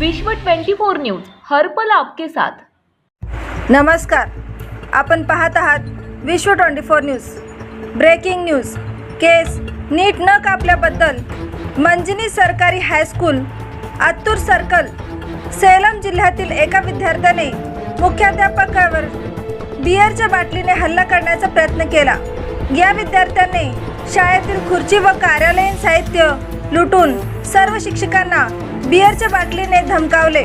विश्व 24 न्यूज हरपल आपके साथ. नमस्कार. आपण पाहत आहात Vishwa twenty four news. Breaking news. Case नीट न कापल्याबद्दल मंजिनी सरकारी हायस्कूल आत्तूर सर्कल सेलम जिल्ह्यातील एका विद्यार्थ्याने मुख्याध्यापकावर बिअरच्या बाटलीने हल्ला करण्याचा प्रयत्न केला. या विद्यार्थ्याने शाळेतील खुर्ची व कार्यालयीन साहित्य लुटून सर्व शिक्षकांना बिअरच्या बाटलीने धमकावले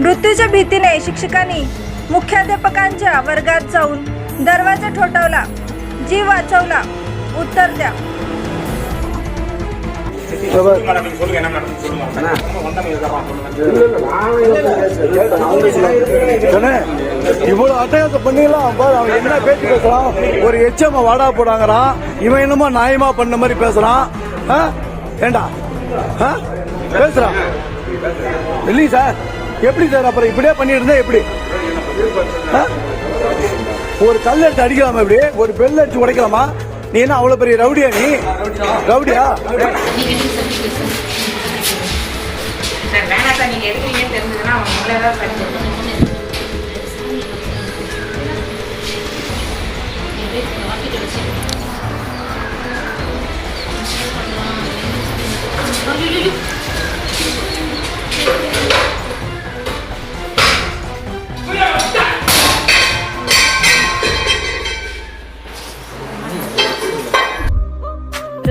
मृत्यूच्या भीतीने शिक्षकांनी मुख्याध्यापकांच्या वर्गात जाऊन दरवाजा ठोठावला जीव वाचवला उत्तर द्या அண்ணே, இவ்வளவு அட்டகாசம் பண்ணிடலாம் பாரு அவன் என்ன பேச்சு பேசுறான் ஒரு எச்சம வாடா போடாங்கிறான் இவன் என்னமோ நியாயமா பண்ண மாதிரி பேசுறான் ஆ? ஏண்டா ஆ? பேசுறான் இல்லைங்க சார். எப்படி சார்? அப்புறம் இப்படியே பண்ணிட்டு இருந்தா எப்படி? ஆ? ஒரு கல் எடுத்து அடிக்கலாமா இப்படி? ஒரு பெல் அடிச்சு உடைக்கலாமா? நீ என்ன அவ்வளவு பெரிய ரவுடியா நீ? ரவுடியா? தெரிஞ்சதுன்னா